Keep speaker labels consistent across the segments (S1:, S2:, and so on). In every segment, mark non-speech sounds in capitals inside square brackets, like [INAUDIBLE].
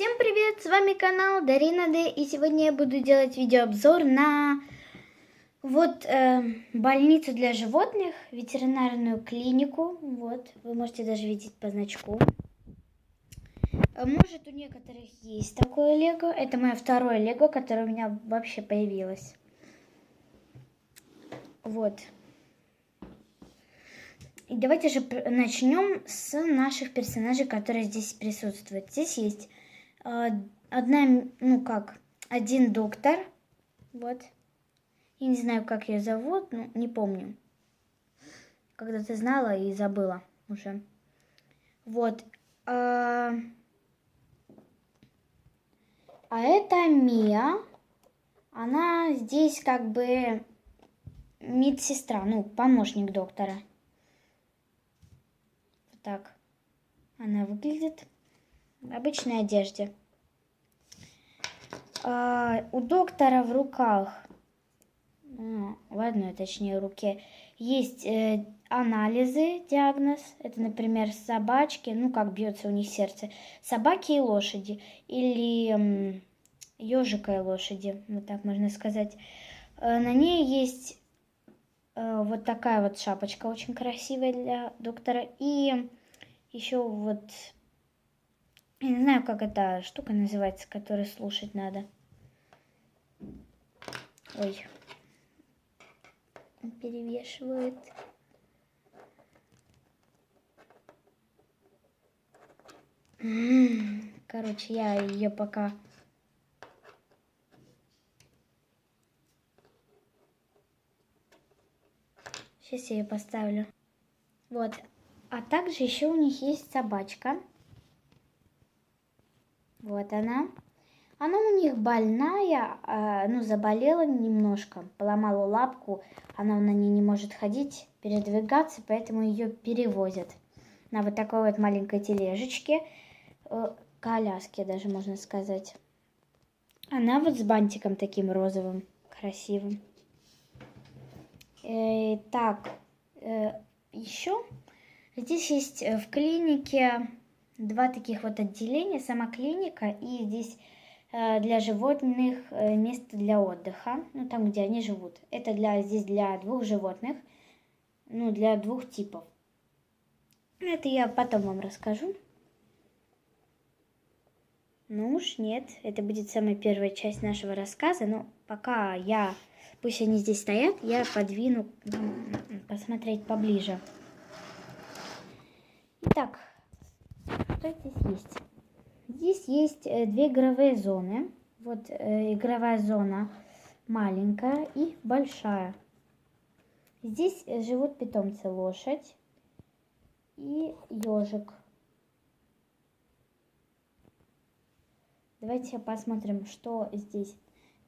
S1: Всем привет, с вами канал Дарина Д, и сегодня я буду делать видеообзор на вот э, больницу для животных, ветеринарную клинику, вот, вы можете даже видеть по значку. Э, Может у некоторых есть такое лего, это мое второе лего, которое у меня вообще появилось. Вот. И давайте же начнем с наших персонажей, которые здесь присутствуют. Здесь есть одна, м- ну как, один доктор, вот. Я не знаю, как ее зовут, ну, не помню. Когда ты знала и забыла уже. Вот. А, а это Мия. Она здесь как бы медсестра, ну, помощник доктора. Вот так она выглядит обычной одежде. А, у доктора в руках, а, в одной, точнее, руке, есть э, анализы, диагноз. Это, например, собачки, ну, как бьется у них сердце. Собаки и лошади. Или ежика и лошади, вот так можно сказать. Э, на ней есть э, вот такая вот шапочка очень красивая для доктора. И еще вот, я не знаю, как эта штука называется, которую слушать надо. Ой. Перевешивает. Короче, я ее пока... Сейчас я ее поставлю. Вот. А также еще у них есть собачка. Вот она. Она у них больная, а, ну, заболела немножко, поломала лапку, она на ней не может ходить, передвигаться, поэтому ее перевозят на вот такой вот маленькой тележечке, э, коляске даже можно сказать. Она вот с бантиком таким розовым, красивым. Э, так, еще здесь есть э, в клинике два таких вот отделения, сама клиника и здесь э, для животных э, место для отдыха, ну там, где они живут. Это для здесь для двух животных, ну для двух типов. Это я потом вам расскажу. Ну уж нет, это будет самая первая часть нашего рассказа, но пока я, пусть они здесь стоят, я подвину посмотреть поближе. Итак, что здесь есть? Здесь есть э, две игровые зоны. Вот э, игровая зона маленькая и большая. Здесь э, живут питомцы лошадь и ежик. Давайте посмотрим, что здесь.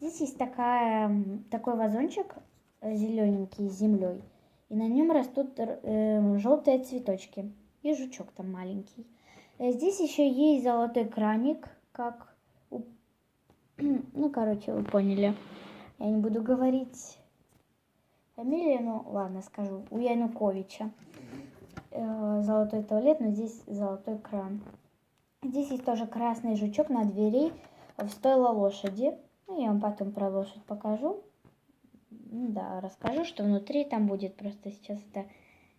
S1: Здесь есть такая, такой вазончик зелененький с землей. И на нем растут э, желтые цветочки. И жучок там маленький. Э, Здесь еще есть золотой краник, как у... [CLEARS THROAT] Ну, короче, вы поняли. Я не буду говорить фамилию, ну, ладно, скажу. У Януковича. Э, Золотой туалет, но здесь золотой кран. Здесь есть тоже красный жучок на двери в стойло лошади. Ну, я вам потом про лошадь покажу. Да, расскажу, что внутри там будет. Просто сейчас это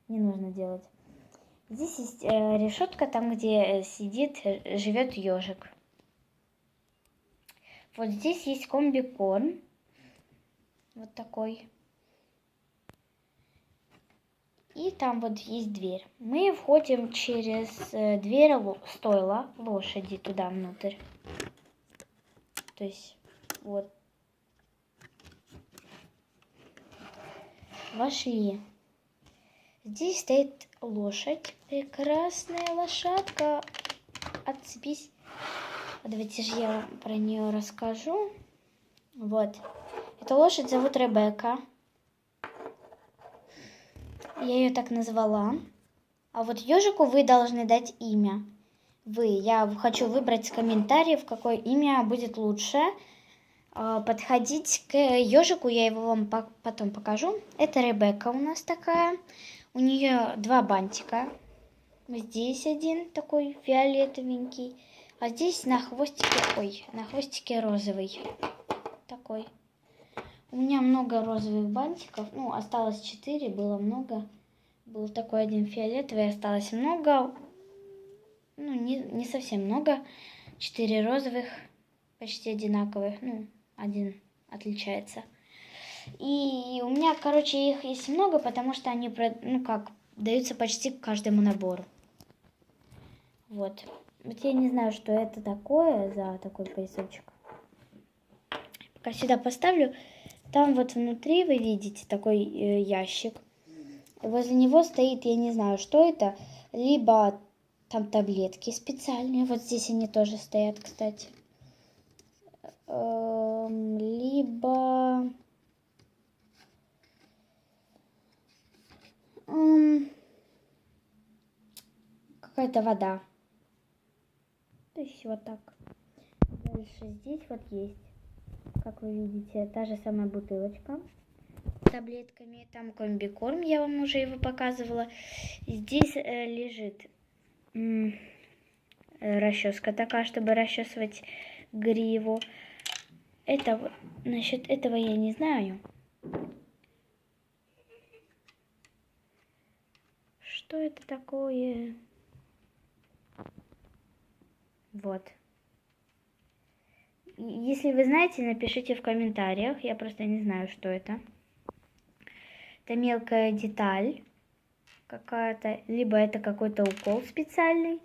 S1: не нужно делать. Здесь есть э, решетка, там, где э, сидит, э, живет ежик. Вот здесь есть комбикорм. Вот такой. И там вот есть дверь. Мы входим через э, дверь стойла лошади туда внутрь. То есть вот. Вошли. Здесь стоит лошадь. Прекрасная лошадка. Отцепись. А Давайте же я про нее расскажу. Вот. Эту лошадь зовут Ребекка. Я ее так назвала. А вот ежику вы должны дать имя. Вы. Я хочу выбрать с комментариев, какое имя будет лучше. А, Подходить к ежику, я его вам по- потом покажу. Это Ребекка у нас такая. У нее два бантика. Здесь один такой фиолетовенький, А здесь на хвостике, ой, на хвостике розовый. Такой. У меня много розовых бантиков. Ну, осталось 4, было много. Был такой один фиолетовый, осталось много. Ну, не, не совсем много. 4 розовых, почти одинаковых. Ну, один отличается. И у меня, короче, их есть много, потому что они, ну как, даются почти к каждому набору. Вот. Вот я не знаю, что это такое за такой поясочек. Пока сюда поставлю. Там вот внутри вы видите такой э, ящик. Возле него стоит, я не знаю, что это. Либо там таблетки специальные. Вот здесь они тоже стоят, кстати. Эм, либо... Какая-то вода. То есть вот так. Дальше здесь вот есть, как вы видите, та же самая бутылочка с таблетками. Там комбикорм, я вам уже его показывала. Здесь э, лежит э, расческа такая, чтобы расчесывать гриву. Это насчет этого я не знаю. Что это такое? Вот. Если вы знаете, напишите в комментариях. Я просто не знаю, что это. Это мелкая деталь какая-то. Либо это какой-то укол специальный.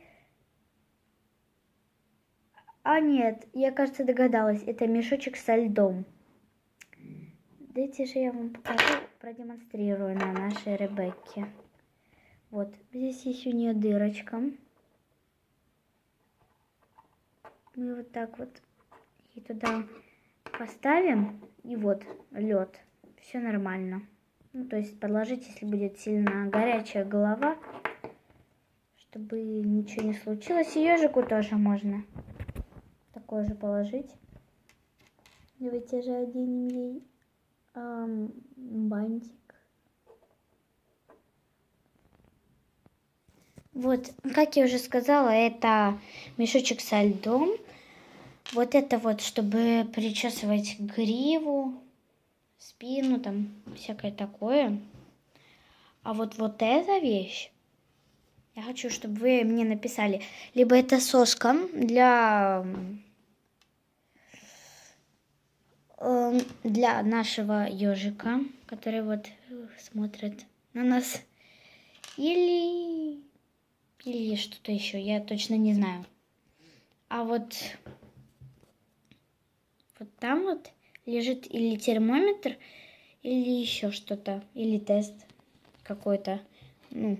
S1: А нет, я, кажется, догадалась. Это мешочек со льдом. Дайте же я вам покажу, продемонстрирую на нашей Ребекке. Вот, здесь есть у нее дырочка. Мы вот так вот и туда поставим. И вот лед. Все нормально. Ну, то есть подложить, если будет сильно горячая голова, чтобы ничего не случилось. И ежику тоже можно такое же положить. Давайте же оденем ей эм, бантик. Вот, как я уже сказала, это мешочек со льдом. Вот это вот, чтобы причесывать гриву, спину, там всякое такое. А вот вот эта вещь, я хочу, чтобы вы мне написали, либо это соска для эм, для нашего ежика, который вот смотрит на нас, или или что-то еще, я точно не знаю. А вот вот там вот лежит или термометр, или еще что-то, или тест какой-то. Ну,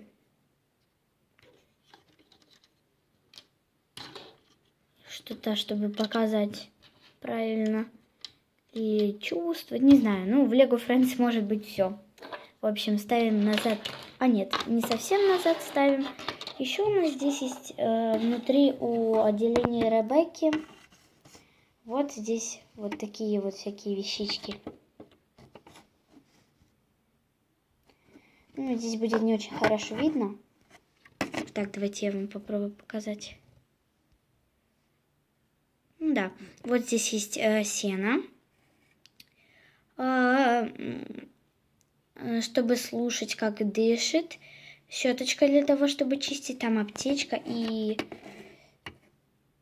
S1: что-то, чтобы показать правильно и чувствовать, не знаю. Ну, в Lego Friends может быть все. В общем, ставим назад. А нет, не совсем назад ставим. Еще у нас здесь есть э, внутри у отделения Ребекки вот здесь вот такие вот всякие вещички. Ну, здесь будет не очень хорошо видно. Так, давайте я вам попробую показать. Ну да, вот здесь есть э, сено. Э, чтобы слушать, как дышит. Щеточка для того, чтобы чистить. Там аптечка. И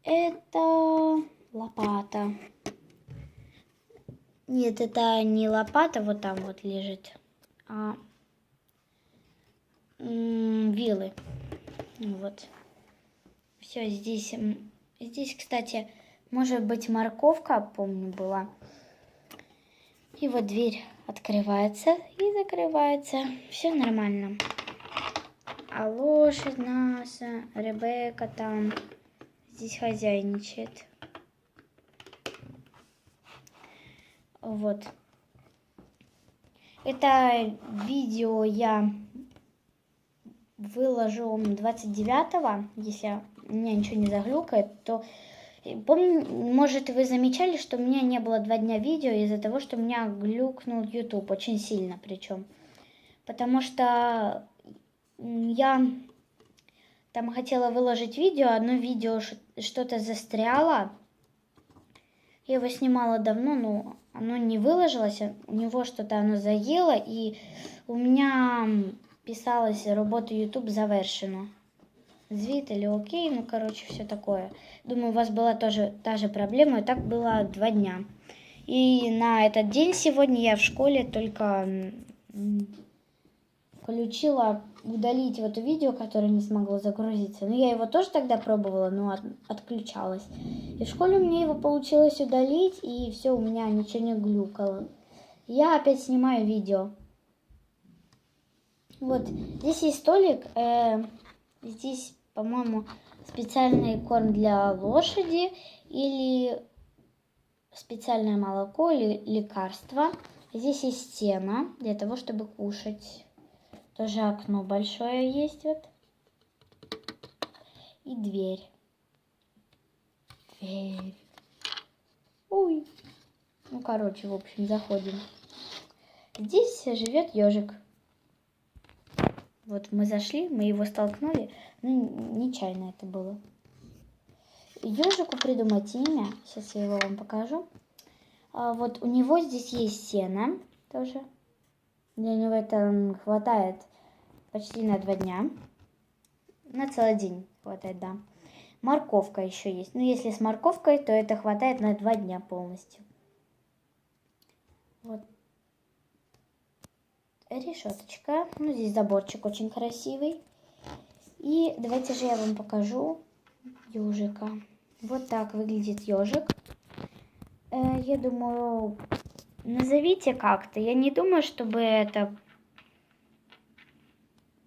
S1: это лопата. Нет, это не лопата, вот там вот лежит, а вилы. Вот. Все, здесь, здесь, кстати, может быть морковка, помню, была. И вот дверь открывается и закрывается. Все нормально. А лошадь наша, Ребекка там здесь хозяйничает. Вот. Это видео я выложу 29-го, если у меня ничего не заглюкает, то помню, может вы замечали, что у меня не было два дня видео из-за того, что у меня глюкнул YouTube очень сильно причем. Потому что я там хотела выложить видео, одно видео что-то застряло. Я его снимала давно, но оно не выложилось, а у него что-то оно заело, и у меня писалось работа YouTube завершена. Звит или окей, ну, короче, все такое. Думаю, у вас была тоже та же проблема, и так было два дня. И на этот день сегодня я в школе только включила удалить вот видео, которое не смогло загрузиться. Но я его тоже тогда пробовала, но от- отключалась. И в школе меня его получилось удалить, и все, у меня ничего не глюкало. Я опять снимаю видео. Вот, здесь есть столик. э, здесь, по-моему, специальный корм для лошади или специальное молоко или лекарство. Здесь есть стена для того, чтобы кушать. Тоже окно большое есть вот. И дверь. Дверь. Ой. Ну, короче, в общем, заходим. Здесь живет ежик. Вот мы зашли, мы его столкнули. Ну, нечаянно это было. Ежику придумать имя. Сейчас я его вам покажу. А вот у него здесь есть сено тоже. Для него это хватает почти на два дня. На целый день хватает, да. Морковка еще есть. Ну, если с морковкой, то это хватает на два дня полностью. Вот. Решеточка. Ну, здесь заборчик очень красивый. И давайте же я вам покажу ежика. Вот так выглядит ежик. Э, я думаю, назовите как-то. Я не думаю, чтобы это...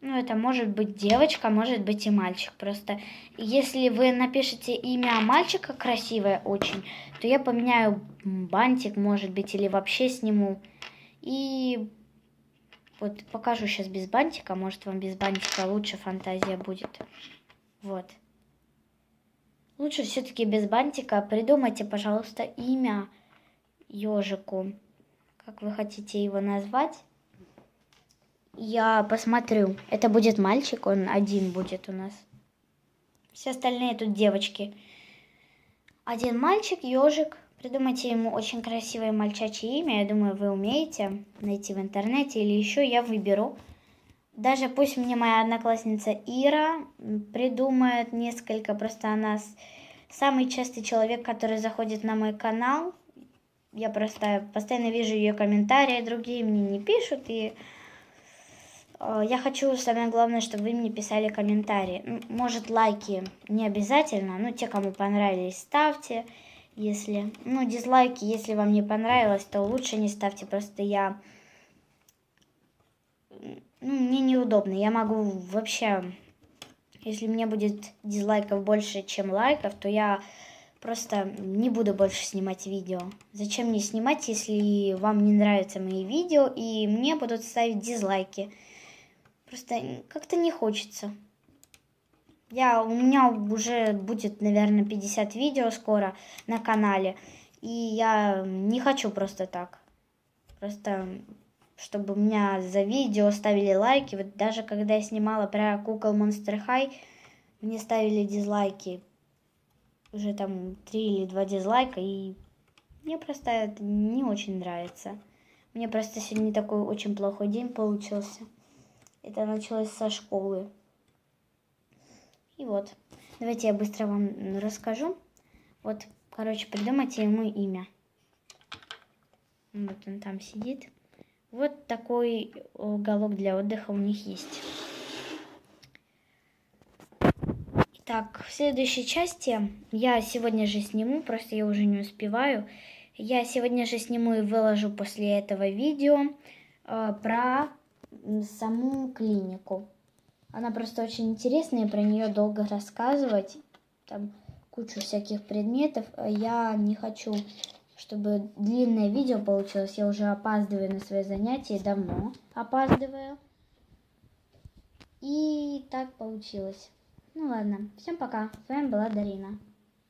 S1: Ну, это может быть девочка, может быть и мальчик. Просто если вы напишете имя мальчика красивое очень, то я поменяю бантик, может быть, или вообще сниму. И вот покажу сейчас без бантика. Может, вам без бантика лучше фантазия будет. Вот. Лучше все-таки без бантика. Придумайте, пожалуйста, имя ежику. Как вы хотите его назвать? Я посмотрю. Это будет мальчик, он один будет у нас. Все остальные тут девочки. Один мальчик, ежик. Придумайте ему очень красивое мальчачье имя. Я думаю, вы умеете найти в интернете. Или еще я выберу. Даже пусть мне моя одноклассница Ира придумает несколько. Просто она самый частый человек, который заходит на мой канал. Я просто постоянно вижу ее комментарии, другие мне не пишут. И э, я хочу, самое главное, чтобы вы мне писали комментарии. Может, лайки не обязательно, но те, кому понравились, ставьте. Если, ну, дизлайки, если вам не понравилось, то лучше не ставьте. Просто я, ну, мне неудобно. Я могу вообще, если мне будет дизлайков больше, чем лайков, то я просто не буду больше снимать видео. Зачем мне снимать, если вам не нравятся мои видео и мне будут ставить дизлайки? Просто как-то не хочется. Я, у меня уже будет, наверное, 50 видео скоро на канале. И я не хочу просто так. Просто, чтобы у меня за видео ставили лайки. Вот даже когда я снимала про кукол Monster High, мне ставили дизлайки. Уже там три или два дизлайка. И мне просто это не очень нравится. Мне просто сегодня такой очень плохой день получился. Это началось со школы. И вот, давайте я быстро вам расскажу. Вот, короче, придумайте ему имя. Вот он там сидит. Вот такой уголок для отдыха у них есть. Итак, в следующей части я сегодня же сниму, просто я уже не успеваю. Я сегодня же сниму и выложу после этого видео э, про саму клинику. Она просто очень интересная, про нее долго рассказывать. Там кучу всяких предметов. Я не хочу, чтобы длинное видео получилось. Я уже опаздываю на свои занятия, давно опаздываю. И так получилось. Ну ладно, всем пока. С вами была Дарина.